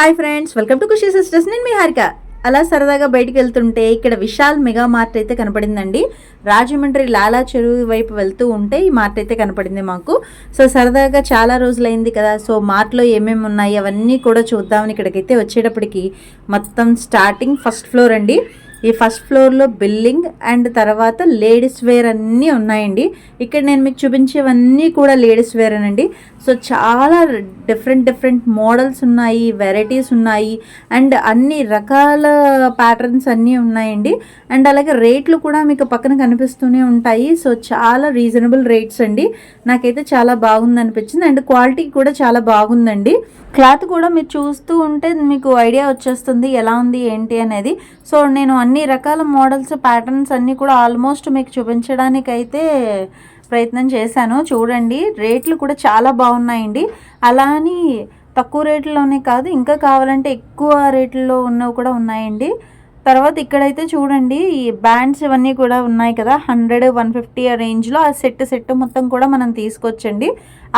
Hi friends welcome to Khushi sisters. నేను మీ హారిక. అలా సరదాగా బయటికి వెళ్తుంటే ఇక్కడ విశాల్ మెగా మార్ట్ అయితే కనపడిందండి. రాజమండ్రి లాలా చెరువు వైపు వెళ్తూ ఉంటే ఈ మార్ట్ అయితే కనపడింది మాకు. సో సరదాగా చాలా రోజులైంది కదా. సో మార్ట్లో ఏమేమి ఉన్నాయి అవన్నీ కూడా చూద్దామని ఇక్కడికైతే వచ్చేటప్పటికి మొత్తం స్టార్టింగ్ ఫస్ట్ ఫ్లోర్ అండి. ఈ ఫస్ట్ ఫ్లోర్లో బిల్లింగ్ అండ్ తర్వాత లేడీస్ వేర్ అన్నీ ఉన్నాయండి. ఇక్కడ నేను మీకు చూపించేవన్నీ కూడా లేడీస్ వేర్ అనండి సో చాలా డిఫరెంట్ డిఫరెంట్ మోడల్స్ ఉన్నాయి వెరైటీస్ ఉన్నాయి అండ్ అన్ని రకాల ప్యాటర్న్స్ అన్నీ ఉన్నాయండి. అండ్ అలాగే రేట్లు కూడా మీకు పక్కన కనిపిస్తూనే ఉంటాయి. సో చాలా రీజనబుల్ రేట్స్ అండి. నాకైతే చాలా బాగుంది అనిపించింది. అండ్ క్వాలిటీ కూడా చాలా బాగుందండి. క్లాత్ కూడా మీరు చూస్తూ ఉంటే మీకు ఐడియా వచ్చేస్తుంది ఎలా ఉంది ఏంటి అనేది. సో నేను అన్ని రకాల మోడల్స్ ప్యాటర్న్స్ అన్నీ కూడా ఆల్మోస్ట్ మీకు చూపించడానికైతే ప్రయత్నం చేశాను. చూడండి రేట్లు కూడా చాలా బాగున్నాయండి. అలా అని తక్కువ రేట్లలోనే కాదు ఇంకా కావాలంటే ఎక్కువ రేట్లలో ఉన్నవి కూడా ఉన్నాయండి. తర్వాత ఇక్కడైతే చూడండి ఈ బ్యాండ్స్ ఇవన్నీ కూడా ఉన్నాయి కదా హండ్రెడ్ వన్ ఫిఫ్టీ ఆ రేంజ్లో ఆ సెట్ సెట్ మొత్తం కూడా మనం తీసుకొచ్చండి.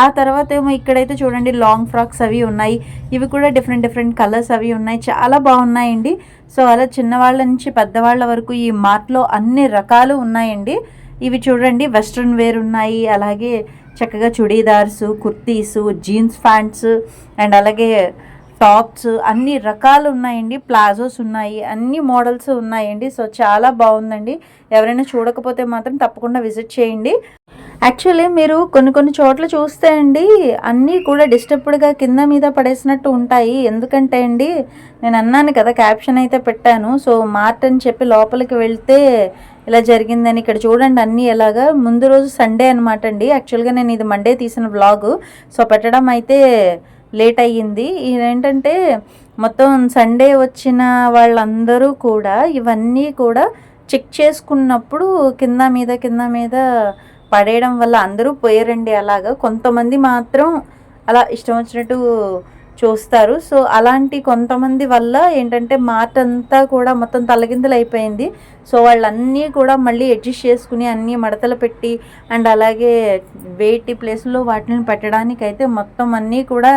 ఆ తర్వాత ఏమో ఇక్కడైతే చూడండి లాంగ్ ఫ్రాక్స్ అవి ఉన్నాయి. ఇవి కూడా డిఫరెంట్ డిఫరెంట్ కలర్స్ అవి ఉన్నాయి. చాలా బాగున్నాయండి. సో అలా చిన్నవాళ్ళ నుంచి పెద్దవాళ్ళ వరకు ఈ మార్ట్లో అన్ని రకాలు ఉన్నాయండి. ఇవి చూడండి వెస్ట్రన్ వేర్ ఉన్నాయి. అలాగే చక్కగా churidars kurtis jeans pants and అలాగే టాప్స్ అన్ని రకాలు ఉన్నాయండి. ప్లాజోస్ ఉన్నాయి అన్ని మోడల్స్ ఉన్నాయండి. సో చాలా బాగుందండి. ఎవరైనా చూడకపోతే మాత్రం తప్పకుండా విజిట్ చేయండి. యాక్చువల్లీ మీరు కొన్ని కొన్ని చోట్ల చూస్తే అండి అన్నీ కూడా డిస్టర్బ్డ్గా కింద మీద పడేసినట్టు ఉంటాయి. ఎందుకంటే అండి నేను అన్నాను కదా క్యాప్షన్ అయితే పెట్టాను. సో మార్ట్ అని చెప్పి లోపలికి వెళ్తే ఇలా జరిగిందని ఇక్కడ చూడండి అన్నీ ఎలాగా. ముందు రోజు సండే అనమాట అండి. యాక్చువల్గా నేను ఇది మండే తీసిన బ్లాగు సో పెట్టడం అయితే లేట్ అయ్యింది. ఇదేంటంటే మొత్తం సండే వచ్చిన వాళ్ళందరూ కూడా ఇవన్నీ కూడా చెక్ చేసుకున్నప్పుడు కింద మీద కింద మీద పడేయడం వల్ల అందరూ పోయారండి అలాగా. కొంతమంది మాత్రం అలా ఇష్టం వచ్చినట్టు చూస్తారు. సో అలాంటి కొంతమంది వల్ల ఏంటంటే మార్ట్ అంతా కూడా మొత్తం తలగిందలు అయిపోయింది. సో వాళ్ళన్నీ కూడా మళ్ళీ అడ్జస్ట్ చేసుకుని అన్నీ మడతలు పెట్టి అండ్ అలాగే వేటి ప్లేస్లో వాటిని పెట్టడానికైతే మొత్తం అన్నీ కూడా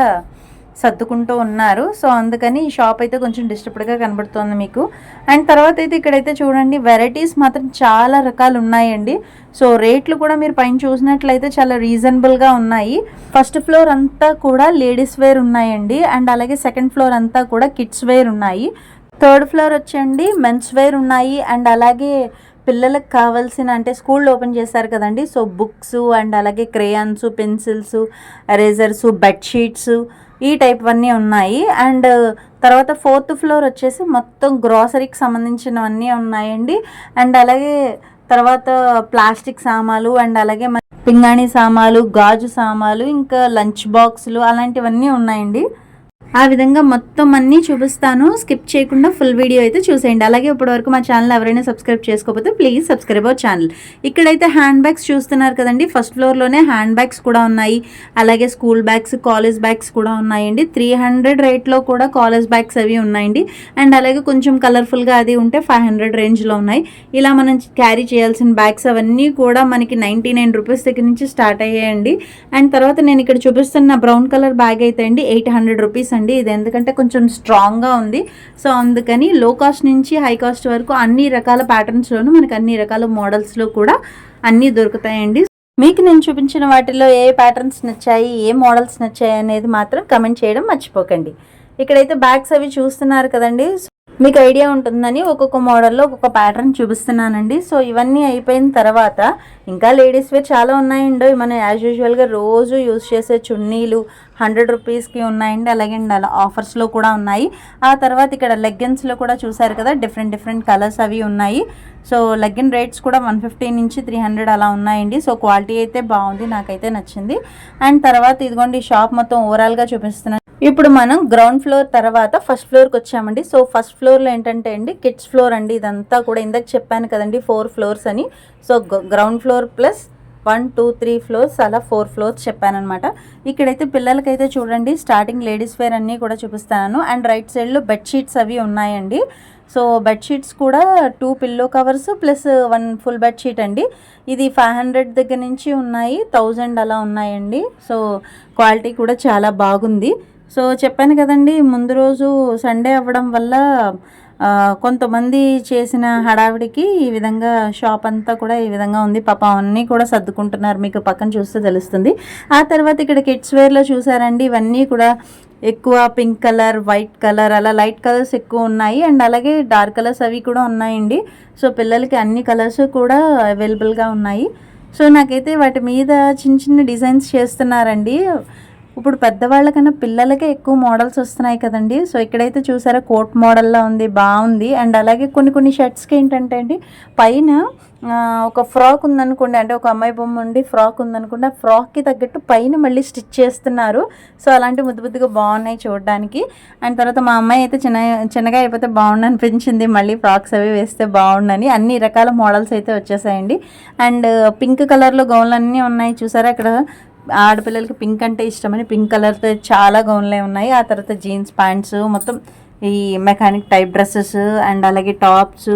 సర్దుకుంటూ ఉన్నారు. సో అందుకని ఈ షాప్ అయితే కొంచెం డిస్టర్బ్డ్గా కనబడుతుంది మీకు. అండ్ తర్వాత అయితే ఇక్కడైతే చూడండి వెరైటీస్ మాత్రం చాలా రకాలు ఉన్నాయండి సో రేట్లు కూడా మీరు పైన చూసినట్లయితే చాలా రీజనబుల్గా ఉన్నాయి. ఫస్ట్ ఫ్లోర్ అంతా కూడా లేడీస్ వేర్ ఉన్నాయండి. అండ్ అలాగే సెకండ్ ఫ్లోర్ అంతా కూడా కిడ్స్ వేర్ ఉన్నాయి. థర్డ్ ఫ్లోర్ వచ్చండి మెన్స్ వేర్ ఉన్నాయి. అండ్ అలాగే పిల్లలకు కావాల్సిన అంటే స్కూల్ ఓపెన్ చేశారు కదండి. సో బుక్స్ అండ్ అలాగే క్రేయాన్స్ పెన్సిల్స్ ఎరేజర్స్ బెడ్షీట్స్ ఈ టైప్ అన్నీ ఉన్నాయి. అండ్ తర్వాత ఫోర్త్ ఫ్లోర్ వచ్చేసి మొత్తం గ్రాసరీకి సంబంధించినవన్నీ ఉన్నాయండి. అండ్ అలాగే తర్వాత ప్లాస్టిక్ సామాలు అండ్ అలాగే పింగాణి సామాలు గాజు సామాలు ఇంకా లంచ్ బాక్సులు అలాంటివన్నీ ఉన్నాయండి. ఆ విధంగా మొత్తం అన్నీ చూపిస్తాను. స్కిప్ చేయకుండా ఫుల్ వీడియో అయితే చూసేయండి. అలాగే ఇప్పటివరకు మా ఛానల్ ఎవరైనా సబ్స్క్రైబ్ చేసుకోకపోతే ప్లీజ్ సబ్స్క్రైబ్ అవర్ ఛానల్. ఇక్కడైతే హ్యాండ్ బ్యాగ్స్ చూస్తున్నారు కదండి. ఫస్ట్ ఫ్లోర్లోనే హ్యాండ్ బ్యాగ్స్ కూడా ఉన్నాయి. అలాగే స్కూల్ బ్యాగ్స్ కాలేజ్ బ్యాగ్స్ కూడా ఉన్నాయండి. త్రీ హండ్రెడ్ రేట్లో కూడా కాలేజ్ బ్యాగ్స్ అవి ఉన్నాయండి. అండ్ అలాగే కొంచెం కలర్ఫుల్గా అది ఉంటే ఫైవ్ హండ్రెడ్ రేంజ్లో ఉన్నాయి. ఇలా మనం క్యారీ చేయాల్సిన బ్యాగ్స్ అవన్నీ కూడా మనకి నైంటీ నైన్ రూపీస్ దగ్గర నుంచి స్టార్ట్ అయ్యాయండి. అండ్ తర్వాత నేను ఇక్కడ చూపిస్తున్న బ్రౌన్ కలర్ బ్యాగ్ అయితే అండి ఎయిట్ హండ్రెడ్ రూపీస్ అండి. ఇది ఎందుకంటే కొంచెం స్ట్రాంగ్గా ఉంది. సో అందుకని లో కాస్ట్ నుంచి హై కాస్ట్ వరకు అన్ని రకాల ప్యాటర్న్స్లోనూ మనకి అన్ని రకాల మోడల్స్లో కూడా అన్నీ దొరుకుతాయండి. మీకు నేను చూపించిన వాటిలో ఏ ప్యాటర్న్స్ నచ్చాయి ఏ మోడల్స్ నచ్చాయి అనేది మాత్రం కమెంట్ చేయడం మర్చిపోకండి. ఇక్కడైతే బ్యాగ్స్ అవి చూస్తున్నారు కదండి. మీకు ఐడియా ఉంటుందని ఒక్కొక్క మోడల్లో ఒక్కొక్క ప్యాటర్న్ చూపిస్తున్నానండి. సో ఇవన్నీ అయిపోయిన తర్వాత ఇంకా లేడీస్ వేర్ చాలా ఉన్నాయండి. మనం యాజ్ యూజువల్గా రోజు యూజ్ చేసే చున్నీలు హండ్రెడ్ రూపీస్కి ఉన్నాయండి. అలాగే అలా ఆఫర్స్లో కూడా ఉన్నాయి. ఆ తర్వాత ఇక్కడ లెగ్గిన్స్లో కూడా చూసారు కదా డిఫరెంట్ డిఫరెంట్ కలర్స్ అవి ఉన్నాయి. సో లెగ్గిన్ రేట్స్ కూడా వన్ ఫిఫ్టీ నుంచి త్రీ హండ్రెడ్ అలా ఉన్నాయండి. సో క్వాలిటీ అయితే బాగుంది నాకైతే నచ్చింది. అండ్ తర్వాత ఇదిగోండి షాప్ మొత్తం ఓవరాల్గా చూపిస్తున్నాను ఇప్పుడు మనం గ్రౌండ్ ఫ్లోర్ తర్వాత ఫస్ట్ ఫ్లోర్కి వచ్చామండి. సో ఫస్ట్ ఫ్లోర్లో ఏంటంటే అండి కిడ్స్ ఫ్లోర్ అండి. ఇదంతా కూడా ఇందాక చెప్పాను కదండి ఫోర్ ఫ్లోర్స్ అని. So ground floor plus one two three floors అలా ఫోర్ ఫ్లోర్స్ చెప్పానమాట ఇక్కడైతే పిల్లలకైతే చూడండి స్టార్టింగ్ లేడీస్ వేర్ అన్నీ కూడా చూపిస్తాను. అండ్ రైట్ సైడ్లో బెడ్షీట్స్ అవి ఉన్నాయండి. సో బెడ్షీట్స్ కూడా two pillow covers plus one full bedsheet అండి. ఇది ఫైవ్ హండ్రెడ్ దగ్గర నుంచి ఉన్నాయి థౌజండ్ అలా ఉన్నాయండి. సో క్వాలిటీ కూడా చాలా బాగుంది. సో చెప్పాను కదండి ముందు రోజు సండే అవ్వడం వల్ల కొంతమంది చేసిన హడావిడికి ఈ విధంగా షాప్ అంతా కూడా ఈ విధంగా ఉంది. పాప అన్నీ కూడా సర్దుకుంటున్నారు. మీకు పక్కన చూస్తే తెలుస్తుంది. ఆ తర్వాత ఇక్కడ కిడ్స్ వేర్లో చూసారండి ఇవన్నీ కూడా ఎక్కువ పింక్ కలర్ వైట్ కలర్ అలా లైట్ కలర్స్ ఎక్కువ ఉన్నాయి. అండ్ అలాగే డార్క్ కలర్స్ అవి కూడా ఉన్నాయండి. సో పిల్లలకి అన్ని కలర్స్ కూడా అవైలబుల్గా ఉన్నాయి. సో నాకైతే వాటి మీద చిన్న చిన్న డిజైన్స్ చేస్తున్నారండి. ఇప్పుడు పెద్దవాళ్ళకన్నా పిల్లలకే ఎక్కువ మోడల్స్ వస్తున్నాయి కదండి. సో ఇక్కడైతే చూసారా కోట్ మోడల్లా ఉంది బాగుంది. అండ్ అలాగే కొన్ని కొన్ని షర్ట్స్కి ఏంటంటే అండి పైన ఒక ఫ్రాక్ ఉందనుకోండి అంటే ఒక అమ్మాయి బొమ్మ ఉండి ఫ్రాక్ ఉందనుకోండి ఆ ఫ్రాక్కి తగ్గట్టు పైన మళ్ళీ స్టిచ్ చేస్తున్నారు. సో అలాంటి ముద్దు ముద్దుగా బాగున్నాయి చూడడానికి. అండ్ తర్వాత మా అమ్మాయి అయితే చిన్న చిన్నగా అయిపోతే బాగుండు అనిపించింది. మళ్ళీ ఫ్రాక్స్ అవి వేస్తే బాగుండని అన్ని రకాల మోడల్స్ అయితే వచ్చేసాయండి. అండ్ పింక్ కలర్లో గౌన్లు అన్నీ ఉన్నాయి. చూసారా అక్కడ ఆడపిల్లలకి పింక్ అంటే ఇష్టమని పింక్ కలర్తో చాలా గౌన్లే ఉన్నాయి. ఆ తర్వాత జీన్స్ ప్యాంట్స్ మొత్తం ఈ మెకానిక్ టైప్ డ్రెస్సెస్ అండ్ అలాగే టాప్స్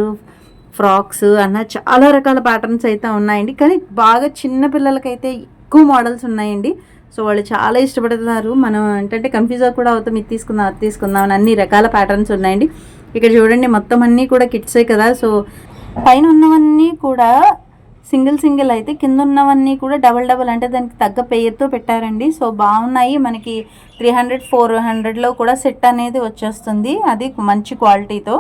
ఫ్రాక్స్ అన్న చాలా రకాల ప్యాటర్న్స్ అయితే ఉన్నాయండి. కానీ బాగా చిన్న పిల్లలకైతే ఎక్కువ మోడల్స్ ఉన్నాయండి. సో వాళ్ళు చాలా ఇష్టపడుతున్నారు. మనం ఏంటంటే కన్ఫ్యూజ్ కూడా అవుతాం ఇది తీసుకుందాం అది తీసుకుందాం అని అన్ని రకాల ప్యాటర్న్స్ ఉన్నాయండి. ఇక్కడ చూడండి మొత్తం అన్నీ కూడా కిట్సే కదా. సో పైన ఉన్నవన్నీ కూడా సింగిల్ సింగిల్ అయితే కింద ఉన్నవన్నీ కూడా డబల్ డబల్ అంటే దానికి తగ్గ పేరుతో పెట్టారండి. సో బాగున్నాయి. మనకి త్రీ హండ్రెడ్ ఫోర్ హండ్రెడ్లో కూడా సెట్ అనేది వచ్చేస్తుంది. అది మంచి క్వాలిటీతో.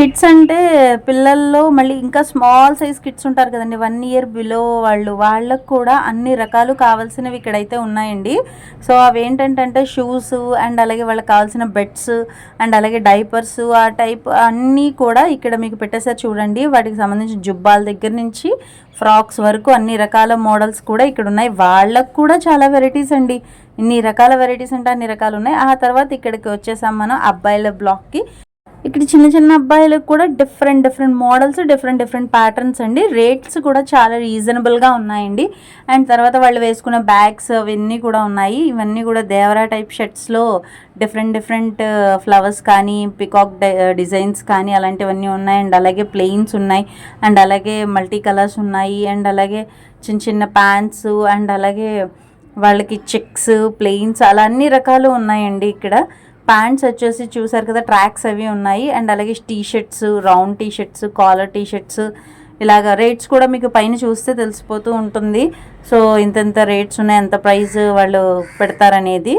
కిడ్స్ అంటే పిల్లల్లో మళ్ళీ ఇంకా స్మాల్ సైజ్ కిడ్స్ ఉంటారు కదండి. వన్ ఇయర్ బిలో వాళ్ళు. వాళ్ళకు కూడా అన్ని రకాలు కావాల్సినవి ఇక్కడైతే ఉన్నాయండి. సో అవి ఏంటంటే షూస్ అండ్ అలాగే వాళ్ళకి కావాల్సిన బెడ్స్ అండ్ అలాగే డైపర్స్ ఆ టైప్ అన్నీ కూడా ఇక్కడ మీకు పెట్టేసారి చూడండి. వాటికి సంబంధించిన జుబ్బాల దగ్గర నుంచి ఫ్రాక్స్ వరకు అన్ని రకాల మోడల్స్ కూడా ఇక్కడ ఉన్నాయి. వాళ్ళకు కూడా చాలా వెరైటీస్ అండి. ఇన్ని రకాల వెరైటీస్ అంటే అన్ని రకాలు ఉన్నాయి. ఆ తర్వాత ఇక్కడికి వచ్చేసాం మనం అబ్బాయిల బ్లాక్కి. ఇక్కడ చిన్న చిన్న అబ్బాయిలకు కూడా different different models different different patterns అండి. రేట్స్ కూడా చాలా రీజనబుల్గా ఉన్నాయండి. అండ్ తర్వాత వాళ్ళు వేసుకున్న బ్యాగ్స్ అవన్నీ కూడా ఉన్నాయి. ఇవన్నీ కూడా దేవరా టైప్ షర్ట్స్లో డిఫరెంట్ డిఫరెంట్ ఫ్లవర్స్ కానీ పికాక్ డిజైన్స్ uh, కానీ అలాంటివన్నీ ఉన్నాయి. అండ్ అలాగే ప్లెయిన్స్ ఉన్నాయి. అండ్ అలాగే మల్టీ కలర్స్ ఉన్నాయి. అండ్ అలాగే చిన్న చిన్న ప్యాంట్స్ అండ్ అలాగే వాళ్ళకి చెక్స్ ప్లెయిన్స్ అలా అన్ని రకాలు ఉన్నాయండి ఇక్కడ. ప్యాంట్స్ వచ్చేసి చూసారు కదా ట్రాక్స్ అవి ఉన్నాయి. అండ్ అలాగే T shirts round T shirts collar T shirts ఇలాగ రేట్స్ కూడా మీకు పైన చూస్తే తెలిసిపోతూ ఉంటుంది. సో ఇంతెంత రేట్స్ ఉన్నాయి ఎంత ప్రైస్ వాళ్ళు పెడతారనేది.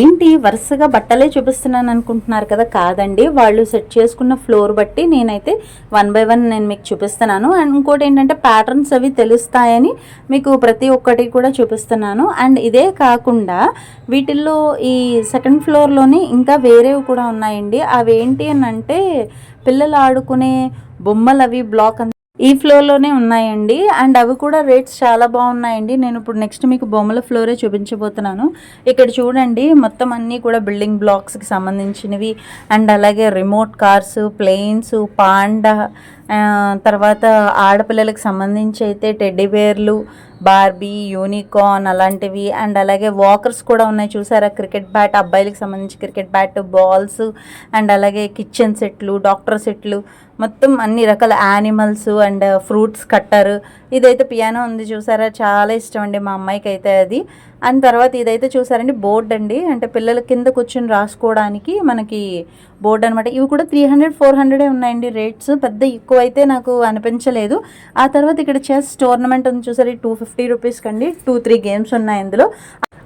ఏంటి వరుసగా బట్టలే చూపిస్తున్నాను అనుకుంటున్నారు కదా కాదండి. వాళ్ళు సెట్ చేసుకున్న ఫ్లోర్ బట్టి నేనైతే వన్ బై వన్ నేను మీకు చూపిస్తున్నాను. అండ్ ఇంకోటి ఏంటంటే ప్యాటర్న్స్ అవి తెలుస్తాయని మీకు ప్రతి ఒక్కటి కూడా చూపిస్తున్నాను. అండ్ ఇదే కాకుండా వీటిల్లో ఈ సెకండ్ ఫ్లోర్లోని ఇంకా వేరేవి కూడా ఉన్నాయండి. అవి ఏంటి అని అంటే పిల్లలు ఆడుకునే బొమ్మలు అవి బ్లాక్ అంత ఈ ఫ్లోర్లోనే ఉన్నాయండి. అండ్ అవి కూడా రేట్స్ చాలా బాగున్నాయండి. నేను ఇప్పుడు నెక్స్ట్ మీకు బొమ్మల ఫ్లోరే చూపించబోతున్నాను. ఇక్కడ చూడండి మొత్తం అన్నీ కూడా బిల్డింగ్ బ్లాక్స్కి సంబంధించినవి. అండ్ అలాగే రిమోట్ కార్స్ ప్లేన్స్ పాండా తర్వాత ఆడపిల్లలకు సంబంధించి అయితే టెడ్డీ బేర్లు బార్బీ యూనికార్న్ అలాంటివి. అండ్ అలాగే వాకర్స్ కూడా ఉన్నాయి. చూసారా? క్రికెట్ బ్యాట్ అబ్బాయిలకు సంబంధించి క్రికెట్ బ్యాట్ బాల్స్ అండ్ అలాగే కిచెన్ సెట్లు డాక్టర్ సెట్లు మొత్తం అన్ని రకాల యానిమల్స్ అండ్ ఫ్రూట్స్ కట్టర్. ఇదైతే పియానో ఉంది చూసారా? చాలా ఇష్టం అండి మా అమ్మాయికి అయితే అది. అండ్ తర్వాత ఇదైతే చూసారండి బోర్డ్ అండి. అంటే పిల్లల కింద కూర్చొని రాసుకోవడానికి మనకి బోర్డ్ అనమాట ఇవి కూడా త్రీ హండ్రెడ్ ఫోర్ హండ్రెడే ఉన్నాయండి రేట్స్ పెద్ద ఎక్కువ అయితే నాకు అనిపించలేదు. ఆ తర్వాత ఇక్కడ చెస్ టోర్నమెంట్ ఉంది చూసారు? టూ ఫిఫ్టీ రూపీస్కి అండి టూ త్రీ గేమ్స్ ఉన్నాయి ఇందులో.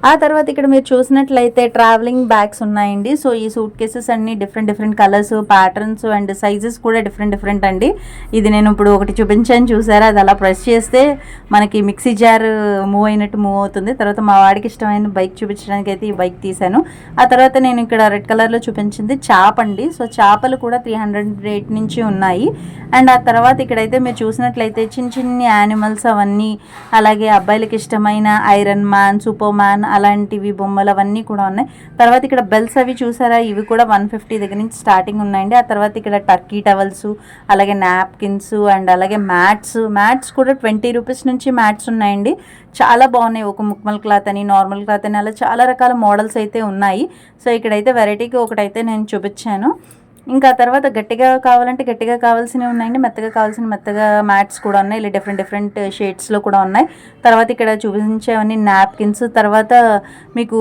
ఆ తర్వాత ఇక్కడ మీరు చూసినట్లయితే ట్రావెలింగ్ బ్యాగ్స్ ఉన్నాయండి. సో ఈ సూట్ కేసెస్ అన్ని different different colours patterns and sizes కూడా డిఫరెంట్ డిఫరెంట్ అండి. ఇది నేను ఇప్పుడు ఒకటి చూపించాను చూసారా? అది అలా ప్రెస్ చేస్తే మనకి మిక్సీ జార్ మూవ్ అయినట్టు మూవ్ అవుతుంది. తర్వాత మా వాడికి ఇష్టమైన బైక్ చూపించడానికి అయితే ఈ బైక్ తీశాను. ఆ తర్వాత నేను ఇక్కడ రెడ్ కలర్లో చూపించింది చాప్ అండి. సో చేపలు కూడా త్రీ హండ్రెడ్ రేట్ నుంచి ఉన్నాయి. అండ్ ఆ తర్వాత ఇక్కడైతే మీరు చూసినట్లయితే చిన్న చిన్న యానిమల్స్ అవన్నీ అలాగే అబ్బాయిలకి ఇష్టమైన ఐరన్ మ్యాన్ సూపర్ మ్యాన్ అలాంటివి బొమ్మలు అవన్నీ కూడా ఉన్నాయి. తర్వాత ఇక్కడ బెల్స్ అవి చూసారా? ఇవి కూడా వన్ ఫిఫ్టీ దగ్గర నుంచి స్టార్టింగ్ ఉన్నాయండి. ఆ తర్వాత ఇక్కడ టర్కీ టవల్స్ అలాగే నాప్కిన్స్ అండ్ అలాగే మ్యాట్స్ మ్యాట్స్ కూడా ట్వంటీ రూపీస్ నుంచి మ్యాట్స్ ఉన్నాయండి. చాలా బాగున్నాయి. ఒక ముక్మల్ క్లాత్ అని నార్మల్ క్లాత్ అని అలా చాలా రకాల మోడల్స్ అయితే ఉన్నాయి. సో ఇక్కడైతే వెరైటీకి ఒకటైతే నేను చూపించాను. ఇంకా తర్వాత గట్టిగా కావాలంటే గట్టిగా కావాల్సినవి ఉన్నాయండి. మెత్తగా కావాల్సిన మెత్తగా మ్యాట్స్ కూడా ఉన్నాయి. ఇలా డిఫరెంట్ డిఫరెంట్ షేడ్స్లో కూడా ఉన్నాయి. తర్వాత ఇక్కడ చూపించేవన్నీ నాప్కిన్స్ తర్వాత మీకు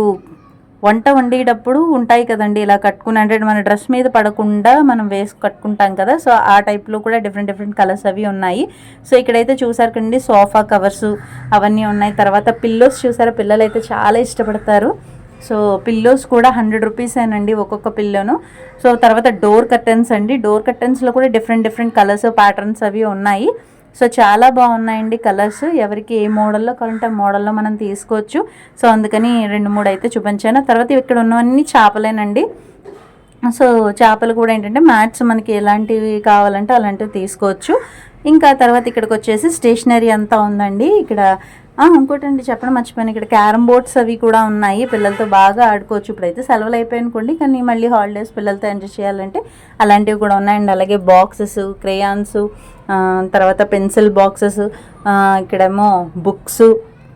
వంట వండేటప్పుడు ఉంటాయి కదండి. ఇలా కట్టుకుని అంటే మన డ్రెస్ మీద పడకుండా మనం వేసి కట్టుకుంటాం కదా. సో ఆ టైప్లో కూడా డిఫరెంట్ డిఫరెంట్ కలర్స్ అవి ఉన్నాయి. సో ఇక్కడైతే చూసారు కండి సోఫా కవర్స్ అవన్నీ ఉన్నాయి. తర్వాత పిల్లోస్ చూసారా? పిల్లలు అయితే చాలా ఇష్టపడతారు. సో పిల్లోస్ కూడా హండ్రెడ్ రూపీసేనండి ఒక్కొక్క పిల్లోను. సో తర్వాత డోర్ కర్టన్స్ అండి. డోర్ కర్టన్స్లో కూడా డిఫరెంట్ డిఫరెంట్ కలర్స్ ప్యాటర్న్స్ అవి ఉన్నాయి. సో చాలా బాగున్నాయండి కలర్స్. ఎవరికి ఏ మోడల్లో కావాలంటే ఆ మోడల్లో మనం తీసుకోవచ్చు. సో అందుకని రెండు మూడు అయితే చూపించాను. తర్వాత ఇక్కడ ఉన్నవన్నీ చేపలేనండి. సో చేపలు కూడా ఏంటంటే మ్యాట్స్ మనకి ఎలాంటివి కావాలంటే అలాంటివి తీసుకోవచ్చు. ఇంకా తర్వాత ఇక్కడికి వచ్చేసి స్టేషనరీ అంతా ఉందండి. ఇక్కడ ఇంకోటండి చెప్పడం మర్చిపోయాను. ఇక్కడ క్యారమ్ బోర్డ్స్ అవి కూడా ఉన్నాయి. పిల్లలతో బాగా ఆడుకోవచ్చు ఇప్పుడైతే. సెలవులు అయిపోయానుకోండి కానీ మళ్ళీ హాలిడేస్ పిల్లలతో ఎంజాయ్ చేయాలంటే అలాంటివి కూడా ఉన్నాయండి. అలాగే బాక్సెస్ క్రేయాన్స్ తర్వాత పెన్సిల్ బాక్సెస్ ఇక్కడేమో బుక్స్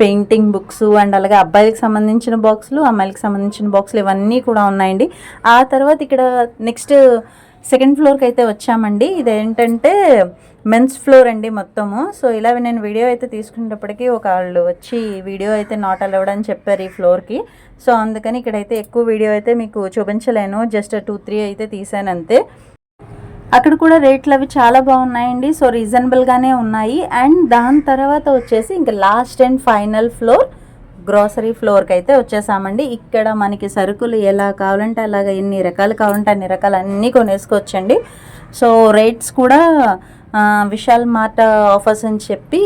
పెయింటింగ్ బుక్స్ అండ్ అలాగే అబ్బాయిలకు సంబంధించిన బాక్సులు అమ్మాయిలకు సంబంధించిన బాక్సులు ఇవన్నీ కూడా ఉన్నాయండి. ఆ తర్వాత ఇక్కడ నెక్స్ట్ సెకండ్ ఫ్లోర్కి అయితే వచ్చామండి. ఇదేంటంటే మెన్స్ ఫ్లోర్ అండి మొత్తము. సో ఇలా నేను వీడియో అయితే తీసుకునేటప్పటికీ ఒక వాళ్ళు వచ్చి వీడియో అయితే నాట్ అలౌడ్ అని చెప్పారు ఈ ఫ్లోర్కి. సో అందుకని ఇక్కడైతే ఎక్కువ వీడియో అయితే మీకు చూపించలేను. జస్ట్ టూ త్రీ అయితే తీసాను అంతే. అక్కడ కూడా రేట్లు అవి చాలా బాగున్నాయండి. సో రీజనబుల్గానే ఉన్నాయి. అండ్ దాని తర్వాత వచ్చేసి ఇంకా last and final floor grocery ఫ్లోర్కి అయితే వచ్చేసామండి. ఇక్కడ మనకి సరుకులు ఎలా కావాలంటే అలాగ ఎన్ని రకాలు కావాలంటే అన్ని రకాలు అన్నీ కొనేసుకోవచ్చండి. సో రేట్స్ కూడా విశాల్ మార్ట్ ఆఫర్స్ అని చెప్పి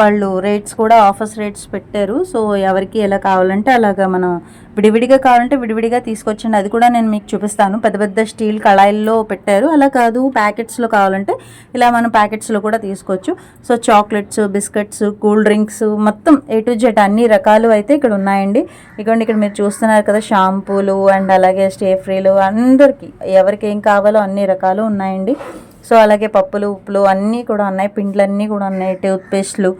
వాళ్ళు రేట్స్ కూడా ఆఫర్స్ రేట్స్ పెట్టారు. సో ఎవరికి ఎలా కావాలంటే అలాగా మనం విడివిడిగా కావాలంటే విడివిడిగా తీసుకొచ్చండి. అది కూడా నేను మీకు చూపిస్తాను. పెద్ద పెద్ద స్టీల్ కళాయిల్లో పెట్టారు. అలా కాదు ప్యాకెట్స్లో కావాలంటే ఇలా మనం ప్యాకెట్స్లో కూడా తీసుకోవచ్చు. So chocolates biscuits cool drinks మొత్తం ఏ టు జెడ్ అన్ని రకాలు అయితే ఇక్కడ ఉన్నాయండి. ఇగోండి ఇక్కడ మీరు చూస్తున్నారు కదా షాంపూలు అండ్ అలాగే స్టేఫ్రీలు అందరికీ ఎవరికి ఏం కావాలో అన్ని రకాలు ఉన్నాయండి. సో అలాగే పప్పులు ఉప్పులు అన్నీ కూడా ఉన్నాయి. పిండ్లన్నీ కూడా ఉన్నాయి టూత్పేస్ట్లు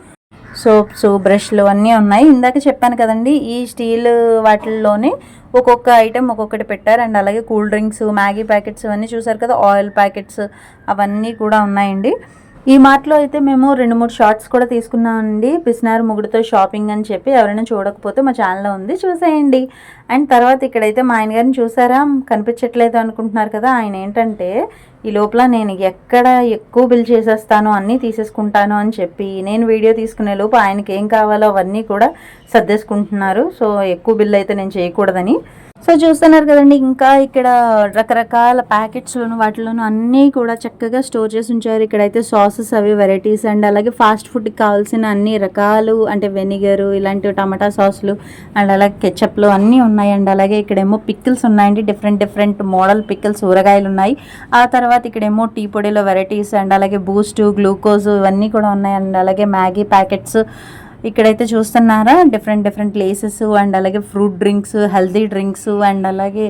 సోప్స్ బ్రష్లు అన్నీ ఉన్నాయి. ఇందాక చెప్పాను కదండి ఈ స్టీల్ వాటిల్లోనే ఒక్కొక్క ఐటెం ఒక్కొక్కటి పెట్టారు. అండ్ అలాగే కూల్ డ్రింక్స్ మ్యాగీ ప్యాకెట్స్ అవన్నీ చూసారు కదా ఆయిల్ ప్యాకెట్స్ అవన్నీ కూడా ఉన్నాయండి. ఈ మార్ట్లో అయితే మేము రెండు మూడు షార్ట్స్ కూడా తీసుకున్నామండి. పిసినారు ముగుడుతో షాపింగ్ అని చెప్పి ఎవరైనా చూడకపోతే మా ఛానల్లో ఉంది చూసేయండి. అండ్ తర్వాత ఇక్కడైతే మా ఆయన గారిని చూసారా? కనిపించట్లేదు అనుకుంటున్నారు కదా ఆయన ఏంటంటే ఈ లోపల నేను ఎక్కడ ఎక్కువ బిల్ చేసేస్తాను అన్నీ తీసేసుకుంటాను అని చెప్పి నేను వీడియో తీసుకునే లోపు ఆయనకి ఏం కావాలో అవన్నీ కూడా సర్దేసుకుంటున్నారు. సో ఎక్కువ బిల్ అయితే నేను చేయకూడదని. సో చూస్తున్నారు కదండి ఇంకా ఇక్కడ రకరకాల ప్యాకెట్స్లోను వాటిలోను అన్నీ కూడా చక్కగా స్టోర్ చేసి ఉంచారు. ఇక్కడైతే సాసెస్ అవి వెరైటీస్ అండ్ అలాగే ఫాస్ట్ ఫుడ్కి కావాల్సిన అన్ని రకాలు అంటే వెనిగర్ ఇలాంటి టమాటా సాసులు అండ్ అలాగే కెచప్లు అన్నీ ఉన్నాయి. అండ్ అలాగే ఇక్కడేమో పిక్కిల్స్ ఉన్నాయండి డిఫరెంట్ డిఫరెంట్ మోడల్ పిక్కిల్స్ ఊరగాయలు ఉన్నాయి. ఆ తర్వాత ఇక్కడేమో టీ పొడిలో వెరైటీస్ అండ్ అలాగే బూస్ట్ గ్లూకోజ్ ఇవన్నీ కూడా ఉన్నాయి. అండ్ అలాగే మ్యాగీ ప్యాకెట్స్ ఇక్కడైతే చూస్తున్నారా? డిఫరెంట్ డిఫరెంట్ ప్లేసెస్ అండ్ అలాగే fruit drinks healthy drinks and అలాగే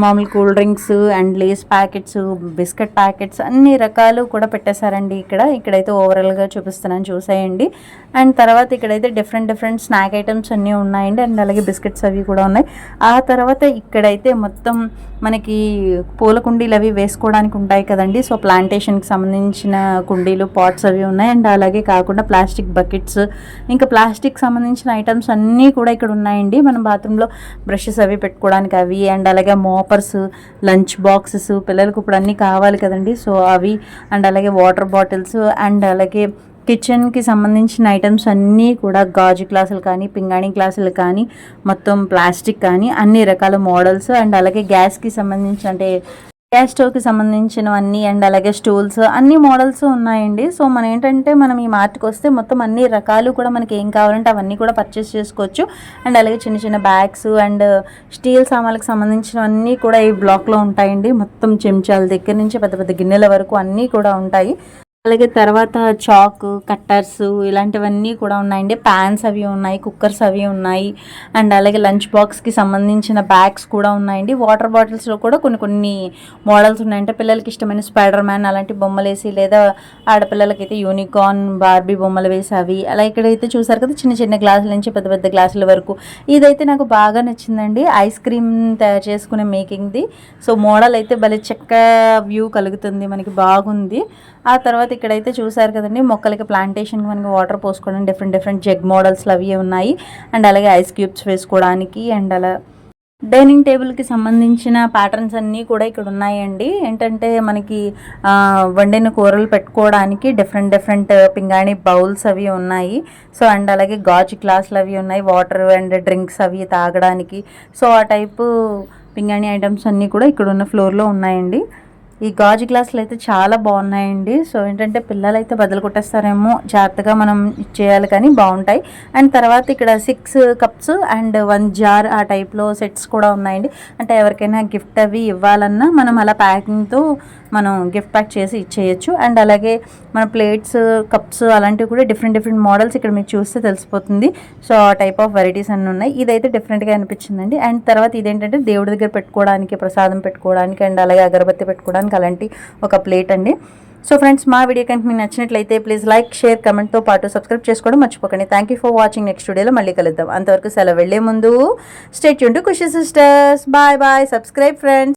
మామూలు cool drinks and Lays packets biscuit packets అన్ని రకాలు కూడా పెట్టేశారండి ఇక్కడ. ఇక్కడైతే ఓవరాల్గా చూపిస్తున్నాను చూసేయండి. అండ్ తర్వాత ఇక్కడైతే డిఫరెంట్ డిఫరెంట్ స్నాక్ ఐటమ్స్ అన్నీ ఉన్నాయండి. అండ్ అలాగే బిస్కెట్స్ అవి కూడా ఉన్నాయి. ఆ తర్వాత ఇక్కడైతే మొత్తం మనకి పూల కుండీలు అవి వేసుకోవడానికి ఉంటాయి కదండి. సో ప్లాంటేషన్కి సంబంధించిన కుండీలు పాట్స్ అవి ఉన్నాయి. అండ్ అలాగే కాకుండా ప్లాస్టిక్ బకెట్స్ ఇంకా ప్లాస్టిక్ సంబంధించిన ఐటమ్స్ అన్నీ కూడా ఇక్కడ ఉన్నాయండి. మనం బాత్రూంలో బ్రషెస్ అవి పెట్టుకోవడానికి అవి అండ్ అలాగే మోపర్స్ లంచ్ బాక్సెస్ పిల్లలకు ఇప్పుడు అన్నీ కావాలి కదండి. సో అవి అండ్ అలాగే వాటర్ బాటిల్స్ అండ్ అలాగే కిచెన్కి సంబంధించిన ఐటమ్స్ అన్నీ కూడా గాజు గ్లాసులు కానీ పింగాణి గ్లాసులు కానీ మొత్తం ప్లాస్టిక్ కానీ అన్ని రకాల మోడల్స్ అండ్ అలాగే గ్యాస్కి సంబంధించి అంటే గ్యాస్ స్టవ్కి సంబంధించినవన్నీ అండ్ అలాగే స్టూల్స్ అన్ని మోడల్స్ ఉన్నాయండి. సో మనం ఏంటంటే మనం ఈ మార్ట్కి వస్తే మొత్తం అన్ని రకాలు కూడా మనకి ఏం కావాలంటే అవన్నీ కూడా పర్చేస్ చేసుకోవచ్చు. అండ్ అలాగే చిన్న చిన్న బ్యాగ్స్ అండ్ స్టీల్ సామాన్లకు సంబంధించినవన్నీ కూడా ఈ బ్లాక్లో ఉంటాయండి. మొత్తం చెంచాల దగ్గర నుంచి పెద్ద పెద్ద గిన్నెల వరకు అన్నీ కూడా ఉంటాయి. అలాగే తర్వాత చాక్ కట్టర్స్ ఇలాంటివన్నీ కూడా ఉన్నాయండి. ప్యాన్స్ అవి ఉన్నాయి కుక్కర్స్ అవి ఉన్నాయి. అండ్ అలాగే లంచ్ బాక్స్కి సంబంధించిన బ్యాగ్స్ కూడా ఉన్నాయండి. వాటర్ బాటిల్స్లో కూడా కొన్ని కొన్ని మోడల్స్ ఉన్నాయంటే. పిల్లలకి ఇష్టమైన స్పైడర్ మ్యాన్ అలాంటి బొమ్మలు వేసి లేదా ఆడపిల్లలకి అయితే యూనికార్న్ బార్బీ బొమ్మలు వేసి అవి. అలా ఇక్కడైతే చూసారు కదా చిన్న చిన్న గ్లాసుల నుంచి పెద్ద పెద్ద గ్లాసుల వరకు. ఇదైతే నాకు బాగా నచ్చిందండి. ఐస్ క్రీమ్ తయారు చేసుకునే మేకింగ్ది. సో మోడల్ అయితే భలే చెక్క వ్యూ కలుగుతుంది. మనకి బాగుంది. ఆ తర్వాత ఇక్కడైతే చూసారు కదండి మొక్కలకి ప్లాంటేషన్ మనకి వాటర్ పోసుకోవడం డిఫరెంట్ డిఫరెంట్ జగ్ మోడల్స్లు అవి ఉన్నాయి. అండ్ అలాగే ఐస్ క్యూబ్స్ వేసుకోవడానికి అండ్ అలా డైనింగ్ టేబుల్కి సంబంధించిన ప్యాటర్న్స్ అన్నీ కూడా ఇక్కడ ఉన్నాయండి. ఏంటంటే మనకి ఆ, వండిన కూరలు పెట్టుకోవడానికి డిఫరెంట్ డిఫరెంట్ పింగాణి బౌల్స్ అవి ఉన్నాయి. సో అండ్ అలాగే గాజు గ్లాసులు అవి ఉన్నాయి వాటర్ అండ్ డ్రింక్స్ అవి తాగడానికి. సో ఆ టైపు పింగాణి ఐటమ్స్ అన్నీ కూడా ఇక్కడ ఉన్న ఫ్లోర్లో ఉన్నాయండి. ఈ గాజు గ్లాసులు అయితే చాలా బాగున్నాయండి. సో ఏంటంటే పిల్లలు అయితే బదులు కొట్టేస్తారేమో జాగ్రత్తగా మనం చేయాలి కానీ బాగుంటాయి. అండ్ తర్వాత ఇక్కడ six cups and one jar ఆ టైప్లో సెట్స్ కూడా ఉన్నాయండి. అంటే ఎవరికైనా గిఫ్ట్ అవి ఇవ్వాలన్నా మనం అలా ప్యాకింగ్తో మనం గిఫ్ట్ ప్యాక్ చేసి ఇచ్చేయచ్చు. అండ్ అలాగే మన ప్లేట్స్ కప్స్ అలాంటివి కూడా డిఫరెంట్ డిఫరెంట్ మోడల్స్ ఇక్కడ మీకు చూస్తే తెలిసిపోతుంది. సో ఆ టైప్ ఆఫ్ వెరైటీస్ అన్నీ ఉన్నాయి. ఇదైతే డిఫరెంట్గా అనిపించిందండి. అండ్ తర్వాత ఇదేంటంటే దేవుడి దగ్గర పెట్టుకోవడానికి ప్రసాదం పెట్టుకోవడానికి అండ్ అలాగే అగరబత్తి పెట్టుకోవడానికి అలాంటి ఒక ప్లేట్ అండి. సో ఫ్రెండ్స్ మా వీడియో కనుక మీకు నచ్చినట్లయితే ప్లీజ్ లైక్ షేర్ కమెంట్తో పాటు సబ్స్క్రైబ్ చేసుకోవడం మర్చిపోకండి. Thank you for watching next వీడియోలో మళ్ళీ కలుద్దాం. అంతవరకు సెలవు వెళ్ళే ముందు stay Yoon to Khushi sisters bye bye subscribe friends